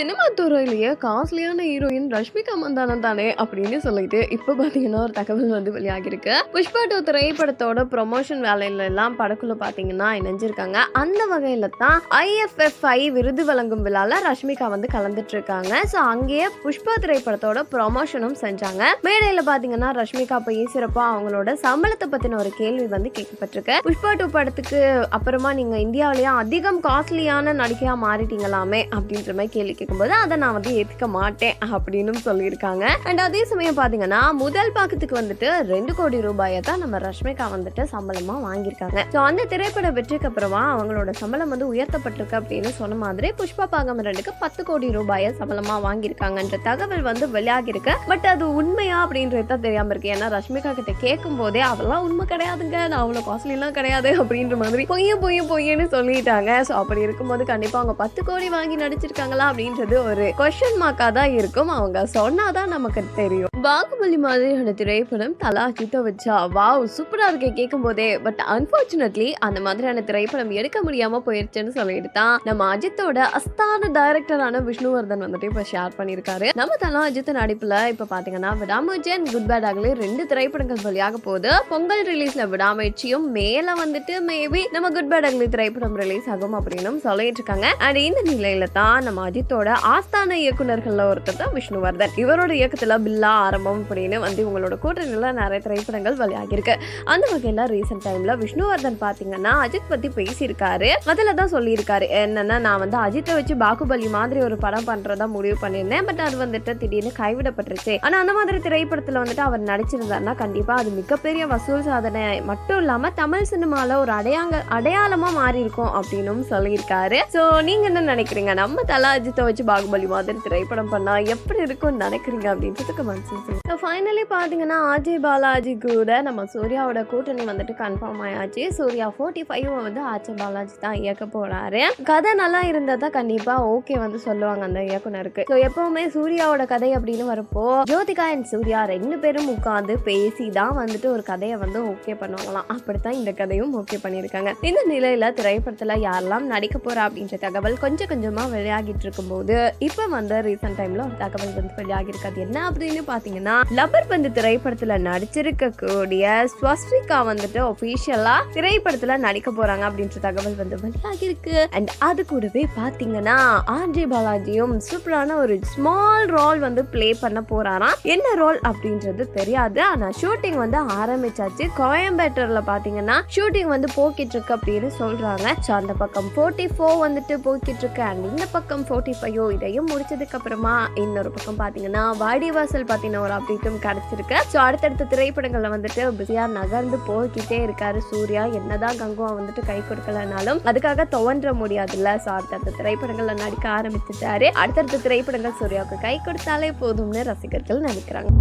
Cinema துறையிலேயே காஸ்ட்லியான heroine Rashmika மந்தானம் தானே அப்படின்னு சொல்லிட்டு இப்போ பார்த்தீங்கன்னா ஒரு தகவல் வந்து வெளியாகிருக்கு புஷ்பா டூ திரைப்படத்தோட ப்ரொமோஷன் வேலையில எல்லாம் படக்குள்ள பார்த்தீங்கன்னா இணைஞ்சிருக்காங்க. அந்த வகையில தான் ஐஎஃப்எஃப்ஐ விருது வழங்கும் விழால ரஷ்மிகா வந்து கலந்துட்டு இருக்காங்க. ஸோ அங்கேயே புஷ்பா திரைப்படத்தோட ப்ரொமோஷனும் செஞ்சாங்க. மேடையில பார்த்தீங்கன்னா ரஷ்மிகா பேசுறப்போ அவங்களோட சம்பளத்தை பத்தின ஒரு கேள்வி வந்து கேட்கப்பட்டிருக்கு. புஷ்பா டூ படத்துக்கு அப்புறமா நீங்க இந்தியாவிலேயே அதிகம் காஸ்ட்லியான நடிகையா மாறிட்டீங்களாமே அப்படின்ற மாதிரி கேள்வி இருக்கும்போது அதை நான் வந்து ஏற்றுக்க மாட்டேன் அப்படின்னு சொல்லியிருக்காங்க. அண்ட் அதே சமயம் பார்த்தீங்கன்னா முதல் பாக்கத்துக்கு வந்துட்டு ரெண்டு கோடி ரூபாயை தான் நம்ம ரஷ்மிகா வந்துட்டு சம்பளமாக வாங்கியிருக்காங்க. ஸோ அந்த திரைப்பட வெற்றிக்கு அப்புறமா அவங்களோட சம்பளம் வந்து உயர்த்தப்பட்டிருக்கு அப்படின்னு சொன்ன மாதிரி புஷ்பா பாகம் ரெண்டுக்கு பத்து கோடி ரூபாயை சம்பளமாக வாங்கியிருக்காங்கன்ற தகவல் வந்து வெளியாகிருக்கு பட் அது உண்மையா அப்படின்றது தான் தெரியாமல் இருக்கு. ஏன்னா ரஷ்மிகா கிட்ட கேட்கும் போதே அதெல்லாம் உண்மை கிடையாதுங்க. நான் அவ்வளோ காஸ்ட்லிலாம் கிடையாது அப்படின்ற மாதிரி பொய்யும் பொய்யும் பொய்யன்னு சொல்லிட்டாங்க. ஸோ அப்படி இருக்கும்போது கண்டிப்பாக அவங்க பத்து கோடி வாங்கி நடிச்சிருக்காங்களா அப்படின்றது ஒரு கொஸ்டின் மார்க்கா தான் இருக்கும். அவங்க சொன்னாதான் நமக்கு தெரியும். பாகுபலி மாதிரியான திரைப்படம் தலா அஜித்தை வச்சா வாவ் சூப்பரா இருக்கு கேட்கும் போதே பட் அன்பார்ச்சுனேட்லி அந்த மாதிரியான திரைப்படம் எடுக்க முடியாம போயிருச்சுன்னு சொல்லிட்டு தான் நம்ம அஜித்தோட அஸ்தான டைரக்டரான விஷ்ணுவர்தன் வந்துட்டு இப்ப ஷேர் பண்ணியிருக்காரு. நம்ம தலா அஜித் நடிப்புல இப்ப பாத்தீங்கன்னா விடாமுயற்சி குட் பேட் ஆகலே ரெண்டு திரைப்படங்கள் வழியாக போகுது. பொங்கல் ரிலீஸ்ல விடாமுயற்சியும் மேல வந்துட்டு மேபி நம்ம குட் பேட் ஆகலே திரைப்படம் ரிலீஸ் ஆகும் அப்படின்னு சொல்லிட்டு இருக்காங்க. அண்ட் இந்த நிலையில தான் நம்ம அஜித்தோட ஆஸ்தான இயக்குநர்களில் ஒருத்தர் தான் விஷ்ணுவர்தன். இவரோட இயக்கத்துல பில்லா ஆரம்பம் அப்படின்னு வந்து உங்களோட கூட்டணியில் நிறைய திரைப்படங்கள் வெளியாகிருக்கு அந்த வகையில் ரீசெண்ட் டைம்ல விஷ்ணுவர்தன் பாத்தீங்கன்னா அஜித் பத்தி பேசியிருக்காரு. அதில் தான் சொல்லியிருக்காரு. என்னன்னா நான் வந்து அஜித்தை வச்சு பாகுபலி மாதிரி ஒரு படம் பண்றதா முடிவு பண்ணியிருந்தேன். பட் அது வந்துட்டு திடீர்னு கைவிடப்பட்டுருச்சு. ஆனா அந்த மாதிரி திரைப்படத்துல வந்துட்டு அவர் நடிச்சிருந்தாருன்னா கண்டிப்பா அது மிகப்பெரிய வசூல் சாதனை. மட்டும் இல்லாம தமிழ் சினிமாவில் ஒரு அடையாங்க அடையாளமா மாறி இருக்கும் அப்படின்னும் சொல்லியிருக்காரு. சோ நீங்க என்ன நினைக்கிறீங்க? நம்ம தலா அஜித்தை வச்சு பாகுபலி மாதிரி திரைப்படம் பண்ணா எப்படி இருக்கும்னு நினைக்கிறீங்க அப்படின்றது கமெண்ட்ஸ் ஸோ ஃபைனலி பார்த்தீங்கன்னா அஜய் பாலாஜி கூட நம்ம சூர்யாவோட கூட்டணி வந்துட்டு கன்ஃபார்ம் ஆயாச்சு. சூர்யா ஃபோர்ட்டி ஃபைவ் வந்து அஜய் பாலாஜி தான் இயக்க போறாரு. கதை நல்லா இருந்தால் தான் கண்டிப்பா ஓகே வந்து சொல்லுவாங்க அந்த இயக்குனருக்கு. ஸோ எப்பவுமே சூர்யாவோட கதை அப்படின்னு வரப்போ ஜோதிகா அண்ட் சூர்யா ரெண்டு பேரும் உட்காந்து பேசி தான் வந்துட்டு ஒரு கதையை வந்து ஓகே பண்ணுவாங்களாம். அப்படித்தான் இந்த கதையும் ஓகே பண்ணியிருக்காங்க. இந்த நிலையில திரைப்படத்துல யாரெல்லாம் நடிக்க போறா அப்படின்ற தகவல் கொஞ்சம் கொஞ்சமா வெளியாகிட்டு இருக்கும்போது இப்ப வந்து ரீசெண்ட் டைம்ல ஒரு தகவல் வந்து வெளியாகிருக்கு அது என்ன அப்படின்னு பாத்தீங்கன்னா லப்பர் பந்து திரைப்படத்துல நடிச்சிருக்க கூடிய ஸ்வஸ்விகா வந்துட்டு ஒபிஷியலா திரைப்படத்துல நடிக்க போறாங்க அப்படின்ற தகவல் வந்து வெளியாகிருக்கு அண்ட் அது கூடவே பாத்தீங்கன்னா ஆர்ஜே பாலாஜியும் சூப்பரான ஒரு ஸ்மால் ரோல் வந்து ப்ளே பண்ண போறாராம். என்ன ரோல் அப்படின்றது தெரியாது. ஆனா ஷூட்டிங் வந்து ஆரம்பிச்சாச்சு. கோயம்பேட்டூர்ல பாத்தீங்கன்னா ஷூட்டிங் வந்து போக்கிட்டு இருக்கு அப்படின்னு சொல்றாங்க. ஸோ அந்த பக்கம் ஃபோர்ட்டி ஃபோர் வந்துட்டு போய்கிட்டு இருக்கு. அண்ட் இந்த பக்கம் ஃபோர்ட்டி ஃபைவ் ஐயோ இதையும் முடிச்சதுக்கு அப்புறமா இன்னொரு பக்கம் பாத்தீங்கன்னா வாடிவாசல் பாத்தீங்கன்னா ஒரு அப்டேட்டும் கிடைச்சிருக்கு. ஸோ அடுத்தடுத்த திரைப்படங்கள்ல வந்துட்டு பிஸியா நகர்ந்து போய்கிட்டே இருக்காரு சூர்யா. என்னதான் கங்குவா வந்துட்டு கை கொடுக்கலனாலும் அதுக்காக துவன்ற முடியாதுல்ல. ஸோ அடுத்தடுத்த திரைப்படங்கள்ல நடிக்க ஆரம்பிச்சுட்டாரு. அடுத்தடுத்த திரைப்படங்கள் சூர்யாவுக்கு கை கொடுத்தாலே போதும்னு ரசிகர்கள் நினைக்கிறாங்க.